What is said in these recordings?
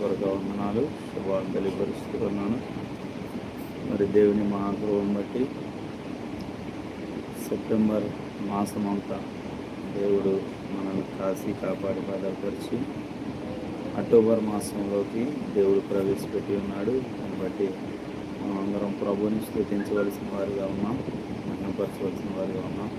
హృదయపూర్వక వందనాలు. శుభాలు తెలియపరుస్తున్నాను. మరి దేవుని మహాగృహం బట్టి సెప్టెంబర్ మాసం అంతా దేవుడు మనల్ని కాసి కాపాడి భద్రపరిచి అక్టోబర్ మాసంలోకి దేవుడు ప్రవేశపెట్టి ఉన్నాడు. దాన్ని బట్టి మనం అందరం ప్రభుని స్థుతించవలసిన వారిగా ఉన్నాం. మహిమపరచవలసిన వారిగా ఉన్నాం.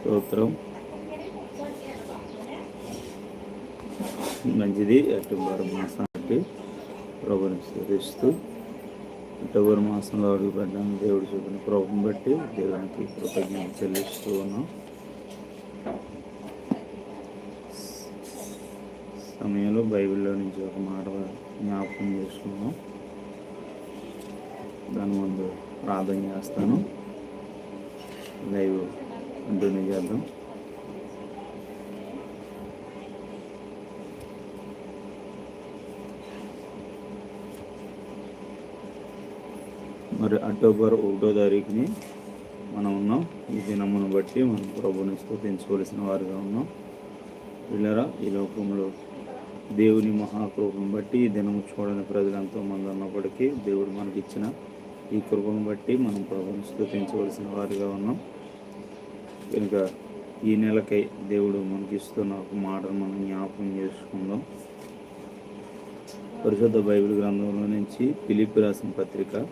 స్తోత్రం. మంచిది అక్టోబర్ మాసానికి ప్రభుని స్థుతిస్తూ అక్టోబర్ మాసంలో అడుగు పెట్టడానికి దేవుడు చూపిన ప్రభుని బట్టి దేవునికి కృతజ్ఞత చెల్లిస్తూ ఉన్నాం. సమయంలో బైబిల్లో నుంచి ఒక మాట జ్ఞాపకం చేసుకున్నాం దాని ముందు ప్రార్థన చేస్తాను. లైవ్ కంటిన్యూ చేద్దాం మరి అక్టోబర్ ఒకటో తారీఖుని మనం ఉన్నాం. ఈ దినమును బట్టి మనం ప్రభుని స్థుతించవలసిన వారుగా ఉన్నాం. వీళ్ళరా ఈ లోకంలో దేవుని మహాకృపను బట్టి ఈ దినము చూడని ప్రజలు ఎంతో మంది ఉన్నప్పటికీ దేవుడు మనకిచ్చిన ఈ కృపను బట్టి మనం ప్రభుని స్థుతించవలసిన వారుగా ఉన్నాం. కనుక ఈ నెలకై దేవుడు మనకి ఇస్తున్న ఒక మాటను మనం జ్ఞాపకం చేసుకుందాం. పరిశుద్ధ బైబిల్ గ్రంథంలో నుంచి పిలిపి రాసిన పత్రిక.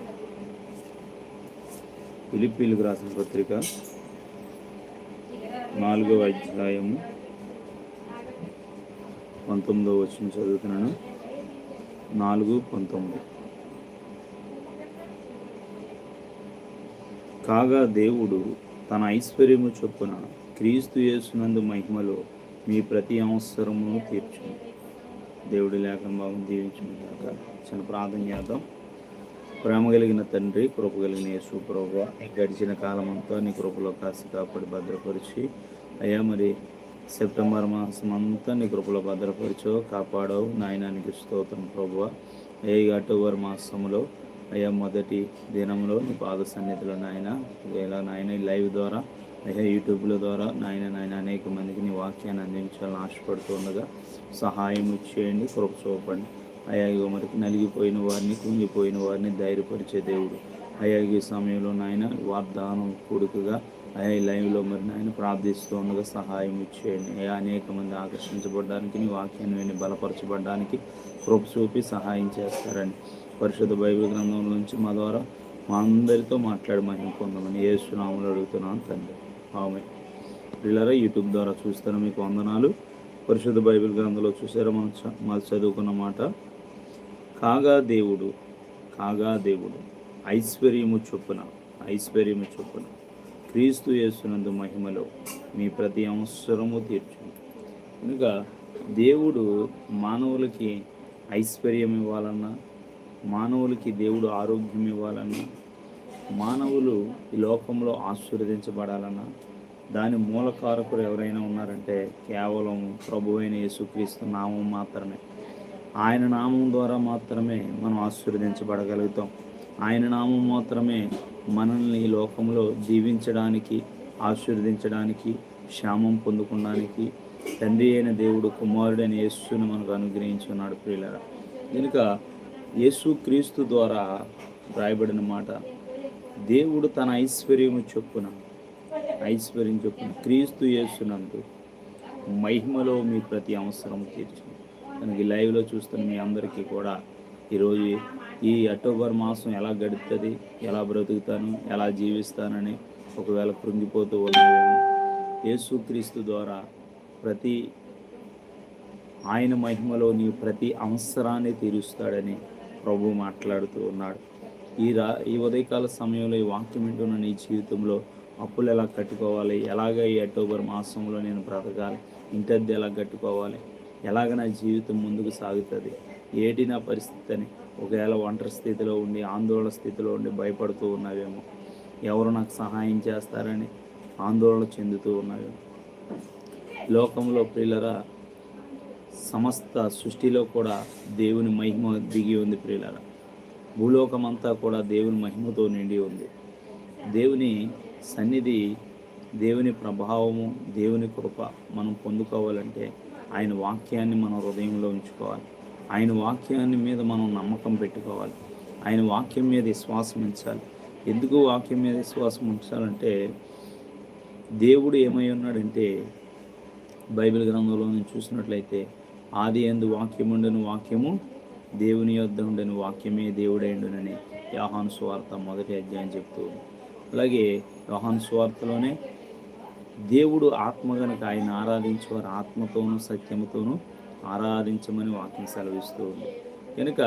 పిలిపిలకు రాసిన పత్రిక నాలుగవ అధ్యాయము పంతొమ్మిదవ వచ్చిన చదువుతున్నాను. నాలుగు పంతొమ్మిది. కాగా దేవుడు తన ఐశ్వర్యము చొప్పున క్రీస్తు యేసునందు మహిమలో మీ ప్రతి అవసరమును తీర్చును దేవుడి లేక భాగం దీవించుకుంటాక చిన్న ప్రార్థన చేద్దాం. ప్రేమ కలిగిన తండ్రి కృప కలిగిన యేసు ప్రభు గడిచిన కాలం అంతా నీ కృపలో కాసి కాపాడి భద్రపరిచి అయ్యా మరి సెప్టెంబర్ మాసం అంతా నీ కృపలో భద్రపరిచో కాపాడవు. నాయనానికి స్తోత్రం ప్రభు ఏ అక్టోబర్ మాసంలో అయ్యా మొదటి దినంలో నీ పాద సన్నిధిలో నాయన ఇలా నాయన ఈ లైవ్ ద్వారా అయ్యా యూట్యూబ్ల ద్వారా నాయన నాయన అనేక మందికి నీ వాక్యాన్ని అందించాలని ఆశపడుతుండగా సహాయం చేయండి కృప చూపండి. అయ్యా ఇగో నలిగిపోయిన వారిని కుంగిపోయిన వారిని ధైర్యపరిచే దేవుడు. అయ్యా ఈ సమయంలో నాయన వాగ్దానం కొడుకుగా అయ్యా ఈ లైవ్లో మరి నాయన ప్రార్థిస్తూ ఉండగా సహాయం ఇచ్చేయండి అయ్యా అనేక మంది ఆకర్షించబడడానికి నీ వాక్యాన్ని విని బలపరచబడడానికి కృప చూపి సహాయం చేస్తారని పరిశుద్ధ బైబిల్ గ్రంథం నుంచి మా ద్వారా మా అందరితో మాట్లాడి మహిమ పొందమని ఏ సునాములు అడుగుతున్నాను తండ్రి. ఆమె పిల్లరా యూట్యూబ్ ద్వారా చూస్తాను మీకు వందనాలు. పరిశుద్ధ బైబిల్ గ్రంథంలో చూసారా మనం చ- చదువుకున్న మాట? కాగా దేవుడు కాగా దేవుడు ఐశ్వర్యము చొప్పున ఐశ్వర్యము చొప్పున క్రీస్తు యేసునందు మహిమలో మీ ప్రతి అవసరము తీర్చు కనుక దేవుడు మానవులకి ఐశ్వర్యం ఇవ్వాలన్నా మానవులకి దేవుడు ఆరోగ్యం ఇవ్వాలన్నా మానవులు ఈ లోకంలో ఆశీర్వదించబడాలన్నా దాని మూలకారకులు ఎవరైనా ఉన్నారంటే కేవలం ప్రభు అయిన యేసుక్రీస్తు నామం మాత్రమే. ఆయన నామం ద్వారా మాత్రమే మనం ఆశీర్వదించబడగలుగుతాం. ఆయన నామం మాత్రమే మనల్ని ఈ లోకంలో దీవించడానికి ఆశీర్వదించడానికి క్షేమం పొందుకోవడానికి తండ్రి అయిన దేవుడు కుమారుడైన యేసుని మనకు అనుగ్రహించున్నాడు ప్రియులరా. కనుక యేసుక్రీస్తు ద్వారా రాయబడిన మాట. దేవుడు తన ఐశ్వర్యము చొప్పున ఐశ్వర్యం చొప్పున క్రీస్తు యేసునందు మహిమలో మీ ప్రతి అవసరం తీర్చింది కనుక లైవ్లో చూస్తున్న మీ అందరికీ కూడా ఈరోజు ఈ అక్టోబర్ మాసం ఎలా గడుపుతుంది ఎలా బ్రతుకుతాను ఎలా జీవిస్తానని ఒకవేళ కృంగిపోతూ ఉన్నాయేమో యేసుక్రీస్తు ద్వారా ప్రతి ఆయన మహిమలో నీ ప్రతి అవసరాన్ని తీరుస్తాడని ప్రభు మాట్లాడుతూ ఉన్నాడు. ఈ రా ఈ ఉదయకాల సమయంలో ఈ వాక్యం వింటున్న నీ జీవితంలో అప్పులు ఎలా కట్టుకోవాలి? ఎలాగ ఈ అక్టోబర్ మాసంలో నేను బ్రతకాలి? ఇంటర్ది ఎలా కట్టుకోవాలి? ఎలాగ నా జీవితం ముందుకు సాగుతుంది? ఏటి నా పరిస్థితి అని ఒకవేళ ఒంటరి స్థితిలో ఉండి ఆందోళన స్థితిలో ఉండి భయపడుతూ ఉన్నావేమో? ఎవరు నాకు సహాయం చేస్తారని ఆందోళన చెందుతూ ఉన్నావేమో? లోకంలో ప్రియులరా సమస్త సృష్టిలో కూడా దేవుని మహిమ దిగి ఉంది ప్రియులారా. భూలోకమంతా కూడా దేవుని మహిమతో నిండి ఉంది. దేవుని సన్నిధి దేవుని ప్రభావము దేవుని కృప మనం పొందుకోవాలంటే ఆయన వాక్యాన్ని మనం హృదయంలో ఉంచుకోవాలి. ఆయన వాక్యాన్ని మీద మనం నమ్మకం పెట్టుకోవాలి. ఆయన వాక్యం మీద విశ్వాసం ఉంచాలి. ఎందుకు వాక్యం మీద విశ్వాసం ఉంచాలంటే దేవుడు ఏమై ఉన్నాడంటే బైబిల్ గ్రంథంలో నుంచి చూసినట్లయితే ఆది ఎందు వాక్యం ఉండని వాక్యము దేవుని యొద్ద ఉండని వాక్యమే దేవుడైండునని యోహాను స్వార్త మొదటి అధ్యాయం చెప్తూ ఉంది. అలాగే యోహాను స్వార్తలోనే దేవుడు ఆత్మ గనక ఆయన ఆరాధించేవారు ఆత్మతోనూ సత్యముతోనూ ఆరాధించమని వాక్యం సెలవిస్తూ ఉంది కనుక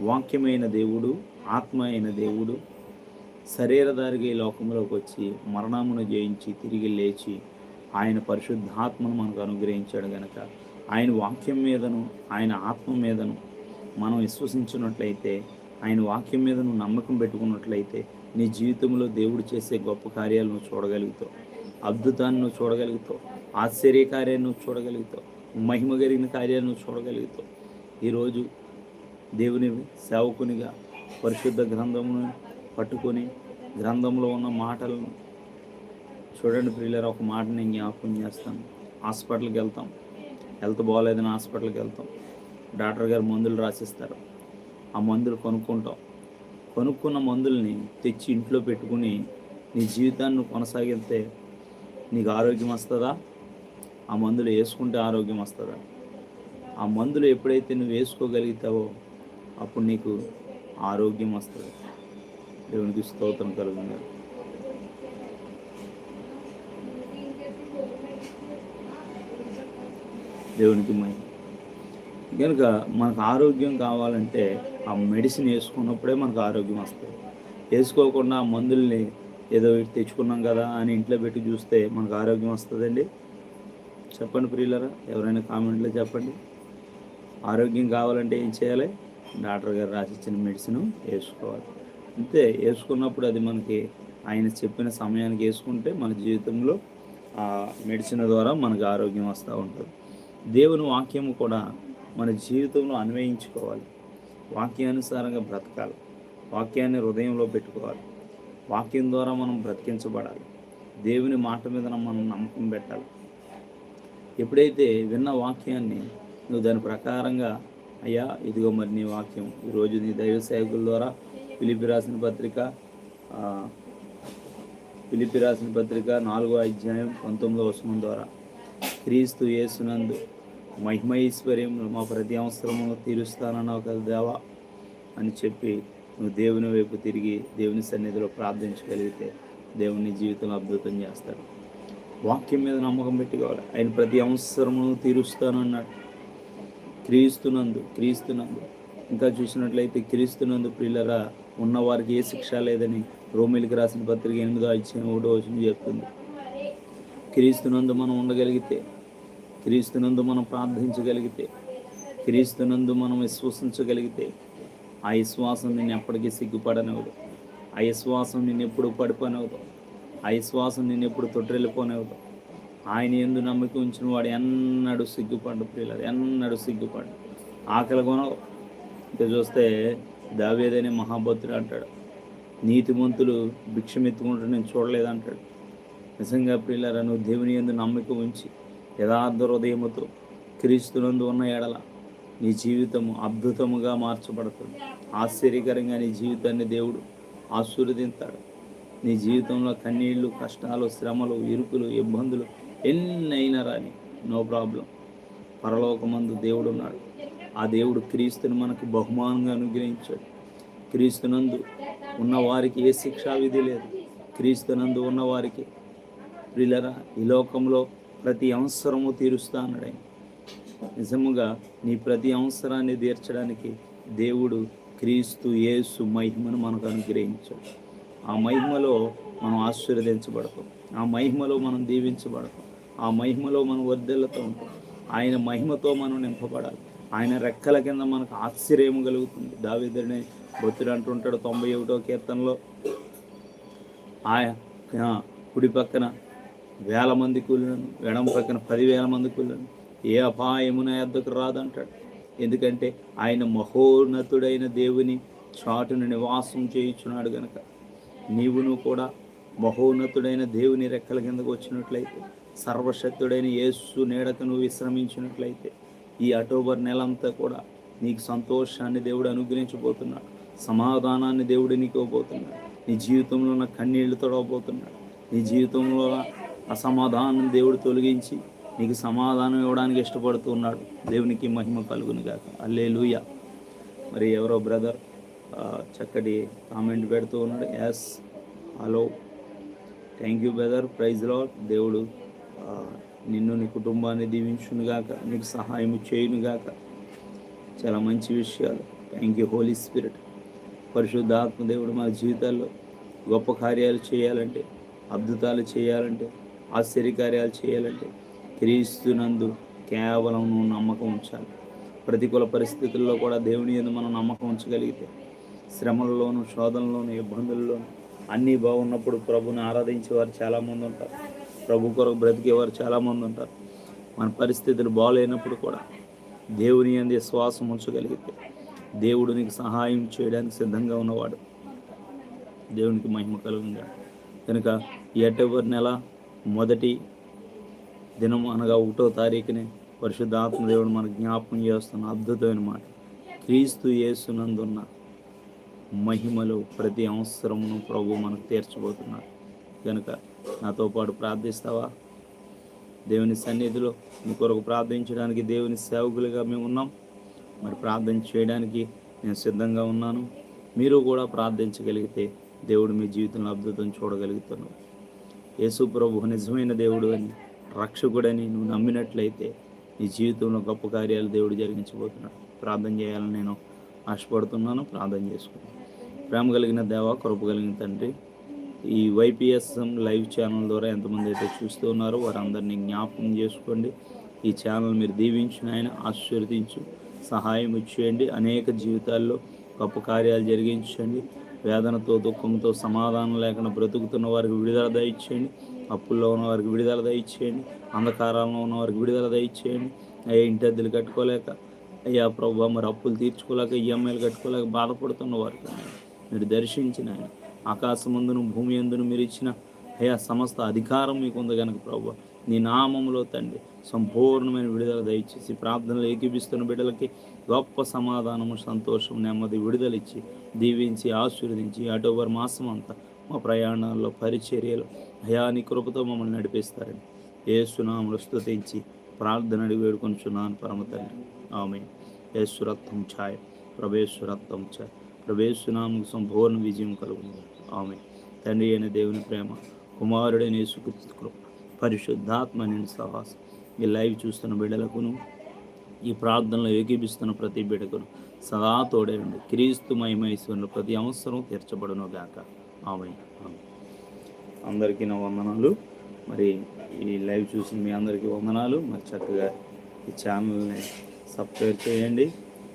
వాక్యమైన దేవుడు ఆత్మ అయిన దేవుడు శరీరధారిగా ఈ లోకంలోకి వచ్చి మరణమును జయించి తిరిగి లేచి ఆయన పరిశుద్ధాత్మను మనకు అనుగ్రహించాడు గనక. ఆయన వాక్యం మీదను ఆయన ఆత్మ మీదను మనం విశ్వసించినట్లయితే ఆయన వాక్యం మీద నువ్వు నమ్మకం పెట్టుకున్నట్లయితే నీ జీవితంలో దేవుడు చేసే గొప్ప కార్యాలు నువ్వు చూడగలుగుతావు. అద్భుతాన్ని నువ్వు చూడగలుగుతావు. ఆశ్చర్య కార్యాన్ని నువ్వు చూడగలుగుతావు. మహిమ కలిగిన కార్యాలు నువ్వు చూడగలుగుతావు. ఈరోజు దేవుని సేవకునిగా పరిశుద్ధ గ్రంథమును పట్టుకొని గ్రంథంలో ఉన్న మాటలను చూడండి ప్రియులర్ ఒక మాట నేను జ్ఞాపకం చేస్తాను. హాస్పిటల్కి వెళ్తాం. హెల్త్ బాగాలేదని హాస్పిటల్కి వెళ్తాం. డాక్టర్ గారు మందులు రాసిస్తారు. ఆ మందులు కొనుక్కుంటాం. కొనుక్కున్న మందుల్ని తెచ్చి ఇంట్లో పెట్టుకుని నీ జీవితాన్ని కొనసాగితే నీకు ఆరోగ్యం వస్తుందా? ఆ మందులు వేసుకుంటే ఆరోగ్యం వస్తుందా? ఆ మందులు ఎప్పుడైతే నువ్వు వేసుకోగలుగుతావో అప్పుడు నీకు ఆరోగ్యం వస్తుంది. దేవునికి స్తోత్రం కలుగుతుంది దేవునికి మహిమ. కనుక మనకు ఆరోగ్యం కావాలంటే ఆ మెడిసిన్ వేసుకున్నప్పుడే మనకు ఆరోగ్యం వస్తుంది. వేసుకోకుండా మందుల్ని ఏదో తెచ్చుకున్నాం కదా అని ఇంట్లో పెట్టి చూస్తే మనకు ఆరోగ్యం వస్తుందండి. చెప్పండి ప్రియులరా ఎవరైనా కామెంట్లో చెప్పండి. ఆరోగ్యం కావాలంటే ఏం చేయాలి? డాక్టర్ గారు రాసిచ్చిన మెడిసిన్ వేసుకోవాలి. అంతే. వేసుకున్నప్పుడు అది మనకి ఆయన చెప్పిన సమయానికి వేసుకుంటే మన జీవితంలో ఆ మెడిసిన్ ద్వారా మనకు ఆరోగ్యం వస్తూ ఉంటుంది. దేవుని వాక్యము కూడా మన జీవితంలో అన్వయించుకోవాలి. వాక్యానుసారంగా బ్రతకాలి. వాక్యాన్ని హృదయంలో పెట్టుకోవాలి. వాక్యం ద్వారా మనం బ్రతికించబడాలి. దేవుని మాట మీద మనం నమ్మకం పెట్టాలి. ఎప్పుడైతే విన్న వాక్యాన్ని నువ్వు దాని ప్రకారంగా అయ్యా ఇదిగో మరి నీ వాక్యం. ఈరోజు నీ దైవ సేవకుల ద్వారా పిలిపి రాసిన పత్రిక పిలిపి రాసిన పత్రిక నాలుగో అధ్యాయం పంతొమ్మిదో వచనం ద్వారా. క్రీస్తు యేసునందు మహిమైశ్వర్యంలో మా ప్రతి అవసరము తీరుస్తానన్నావు కదా దేవా అని చెప్పి నువ్వు దేవుని వైపు తిరిగి దేవుని సన్నిధిలో ప్రార్థించగలిగితే దేవుని జీవితంలో అద్భుతం చేస్తాడు. వాక్యం మీద నమ్మకం పెట్టుకోవాలి. ఆయన ప్రతి అవసరమును తీరుస్తానన్నాడు. క్రీస్తునందు క్రీస్తునందు. ఇంకా చూసినట్లయితే క్రీస్తునందు పిల్లరా ఉన్నవారికి ఏ శిక్ష లేదని రోమిలికి రాసిన పత్రిక ఎనిమిదో ఇచ్చిన ఒకటో వచ్చింది చెప్తుంది. క్రీస్తునందు మనం ఉండగలిగితే క్రీస్తునందు మనం ప్రార్థించగలిగితే క్రీస్తునందు మనం విశ్వసించగలిగితే ఆ విశ్వాసం నిన్ను ఎప్పటికీ సిగ్గుపడనివ్వదు. ఆ విశ్వాసం నిన్ను ఎప్పుడు పడిపోనివ్వదు. ఆ విశ్వాసం నిన్ను ఎప్పుడు తొట్టెళ్ళిపోనివ్వదు ఆయన ఎందు నమ్మకం ఉంచిన వాడు ఎన్నడూ సిగ్గుపడ్డు పిల్లలు ఎన్నడూ సిగ్గుపడ్డు. ఆకలి కొనవు ఇంకా చూస్తే దావేదనే మహాభక్తుడు అంటాడు. నీతిమంతులు భిక్షమెత్తుకుంటూ నేను చూడలేదు అంటాడు నిజంగా ప్రియులారా నువ్వు దేవుని ఎందు నమ్మకం ఉంచి యథార్థ హృదయముతో క్రీస్తునందు ఉన్న ఎడల నీ జీవితము అద్భుతముగా మార్చబడుతుంది. ఆశ్చర్యకరంగా నీ జీవితాన్ని దేవుడు ఆశీర్వదింతాడు నీ జీవితంలో కన్నీళ్ళు కష్టాలు శ్రమలు ఇరుకులు ఇబ్బందులు ఎన్నైనా రాని నో ప్రాబ్లం పరలోకమందు దేవుడు ఉన్నాడు ఆ దేవుడు క్రీస్తుని మనకు బహుమానంగా అనుగ్రహించాడు. క్రీస్తునందు ఉన్నవారికి ఏ శిక్షా విధి లేదు. క్రీస్తునందు ఉన్నవారికి ప్రిలరా ఈ లోకంలో ప్రతి అవసరము తీరుస్తా అన్నాడు నిజముగా నీ ప్రతి అవసరాన్ని తీర్చడానికి దేవుడు క్రీస్తు యేసు మహిమను మనకు అనుగ్రహించాడు. ఆ మహిమలో మనం ఆశీర్వదించబడతాం. ఆ మహిమలో మనం దీవించబడతాం. ఆ మహిమలో మనం వర్ధిల్లుతూ ఉంటాం. ఆయన మహిమతో మనం నింపబడాలి. ఆయన రెక్కల కింద మనకు ఆశ్చర్యం కలుగుతుంది. దావేదుడిని బొత్తుడు అంటుంటాడు తొంభై ఒకటో కీర్తనలో ఆయన కుడి పక్కన వేల మంది కూలను ఎడమ పక్కన పదివేల మంది కూలను ఏ అపాయమున ఎద్దకు రాదంటాడు. ఎందుకంటే ఆయన మహోన్నతుడైన దేవుని చాటును నివాసం చేయించున్నాడు గనక. నీవును కూడా మహోన్నతుడైన దేవుని రెక్కల కిందకు వచ్చినట్లయితే సర్వశక్తుడైన యేసు నీడకు నువ్వు విశ్రమించినట్లయితే ఈ అక్టోబర్ నెల అంతా కూడా నీకు సంతోషాన్ని దేవుడు అనుగ్రహించబోతున్నాడు. సమాధానాన్ని దేవుడు నీకు ఇవ్వబోతున్నాడు. నీ జీవితంలో ఉన్న కన్నీళ్ళు తొడవబోతున్నాడు. నీ జీవితంలో అసమాధానం దేవుడు తొలగించి నీకు సమాధానం ఇవ్వడానికి ఇష్టపడుతున్నాడు. దేవునికి మహిమ కలుగును గాక. అల్లే మరి ఎవరో బ్రదర్ చక్కటి కామెంట్ పెడుతూ ఉన్నాడు. Yes hello thank you brother ప్రైజ్లో దేవుడు నిన్ను నీ కుటుంబాన్ని దీవించునుగాక నీకు సహాయం చేయునుగాక. చాలా మంచి విషయాలు. థ్యాంక్ యూ హోలీ స్పిరిట్ పరిశుద్ధాత్మ దేవుడు మన జీవితాల్లో గొప్ప కార్యాలు చేయాలంటే అద్భుతాలు చేయాలంటే ఆశ్చర్యకార్యాలు చేయాలంటే క్రీస్తునందు కేవలం నువ్వు నమ్మకం ఉంచాలి. ప్రతికూల పరిస్థితుల్లో కూడా దేవుని మీద మనం నమ్మకం ఉంచగలిగితే శ్రమల్లోనూ శోధనలోను ఇబ్బందుల్లోనూ అన్నీ బాగున్నప్పుడు ప్రభుని ఆరాధించేవారు చాలామంది ఉంటారు. ప్రభు కొరకు బ్రతికేవారు చాలామంది ఉంటారు. మన పరిస్థితులు బాగాలేనప్పుడు కూడా దేవుని అందే శ్వాసం ఉంచగలిగితే దేవుడు నీకు సహాయం చేయడానికి సిద్ధంగా ఉన్నవాడు. దేవునికి మహిమ కలుగుగా కనుక ఎటెవరి నెల మొదటి దినం అనగా ఒకటో తారీఖునే పరిశుద్ధాత్మ దేవుడు మనకు జ్ఞాపకం చేస్తున్న అద్భుతమైన మాట. క్రీస్తు యేసునందున్న మహిమలో ప్రతి అవసరమును ప్రభు మనకు తీర్చబోతున్నారు. కనుక నాతో పాటు ప్రార్థిస్తావా? దేవుని సన్నిధిలో మీ కొరకు ప్రార్థించడానికి దేవుని సేవకులుగా మేము ఉన్నాం. మరి ప్రార్థన చేయడానికి నేను సిద్ధంగా ఉన్నాను. మీరు కూడా ప్రార్థించగలిగితే దేవుడు మీ జీవితంలో అద్భుతం చూడగలుగుతున్నాడు యేసు ప్రభు నిజమైన దేవుడు అని రక్షకుడని నువ్వు నమ్మినట్లయితే నీ జీవితంలో గొప్ప కార్యాలు దేవుడు జరిగించబోతున్నాడు. ప్రార్థన చేయాలని నేను ఆశపడుతున్నాను. ప్రార్థన చేసుకున్నాను ప్రేమ కలిగిన దేవ కృప కలిగిన తండ్రి ఈ వైపిఎస్ఎం లైవ్ ఛానల్ ద్వారా ఎంతమంది అయితే చూస్తూ ఉన్నారో వారందరినీ జ్ఞాపకం చేసుకోండి. ఈ ఛానల్ మీరు దీవించిన ఆయన ఆశీర్వదించు సహాయం ఇచ్చేయండి. అనేక జీవితాల్లో గొప్ప కార్యాలు జరిగించండి. వేదనతో దుఃఖంతో సమాధానం లేకుండా బ్రతుకుతున్న వారికి విడుదల దయచేయండి. అప్పుల్లో ఉన్న వారికి విడుదల దయచేయండి. అంధకారంలో ఉన్న వారికి విడుదల దయచేయండి. అయ్యా ఇంటి అద్దెలు కట్టుకోలేక అయ్యా ప్రభు మరి అప్పులు తీర్చుకోలేక ఈఎంఐలు కట్టుకోలేక బాధపడుతున్న వారికి మీరు దర్శించిన ఆయన. ఆకాశమందును భూమి ఎందును మీరు ఇచ్చిన అయా సమస్త అధికారం మీకు ఉంది కనుక ప్రభు నీ నామములో తండ్రి సంపూర్ణమైన విడుదల దయచేసి ప్రార్థనలు ఏకీపిస్తున్న బిడ్డలకి గొప్ప సమాధానము సంతోషం నెమ్మది విడుదల ఇచ్చి దీవించి ఆశీర్వదించి అక్టోబర్ మాసం అంతా మా ప్రయాణాల్లో పరిచర్యలు అయాని కృపతో మమ్మల్ని నడిపిస్తారని ఏసునాములు స్థుతించి ప్రార్థన అడిగి వేడుకొనిచున్నాను పరమ తండ్రి. ఆమె యేసురత్వం ఛాయ ప్రభేశ్వరత్వం ఛాయ ప్రభేశ్వనాముకు సంపూర్ణ విజయం కలుగుతుంది ఆమె తండ్రి అయిన దేవుని ప్రేమ కుమారుడైన యేసుక్రీస్తు పరిశుద్ధాత్మ నేను సహాసం ఈ లైవ్ చూస్తున్న బిడ్డలకును ఈ ప్రార్థనలో ఏకీపిస్తున్న ప్రతి బిడ్డకును సదా తోడేయండి క్రీస్తు మహిమేశ్వరులు ప్రతి అవసరం తీర్చబడును గాక. ఆమె ఆమె అందరికీ నా వందనాలు. మరి ఈ లైవ్ చూసిన మీ అందరికీ వందనాలు. మరి చక్కగా ఈ ఛానల్ని సబ్స్క్రైబ్ చేయండి.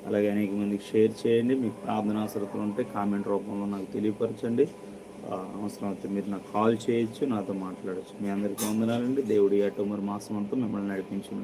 అలాగే అనేక మందికి షేర్ చేయండి. మీకు ప్రార్థన అవసరతలు ఉంటే కామెంట్ రూపంలో నాకు తెలియపరచండి. అవసరం అయితే మీరు నాకు కాల్ చేయొచ్చు నాతో మాట్లాడచ్చు. మీ అందరికీ వందనాలండి. దేవుడి అటోమర్ మాసం అంతా మిమ్మల్ని నడిపించును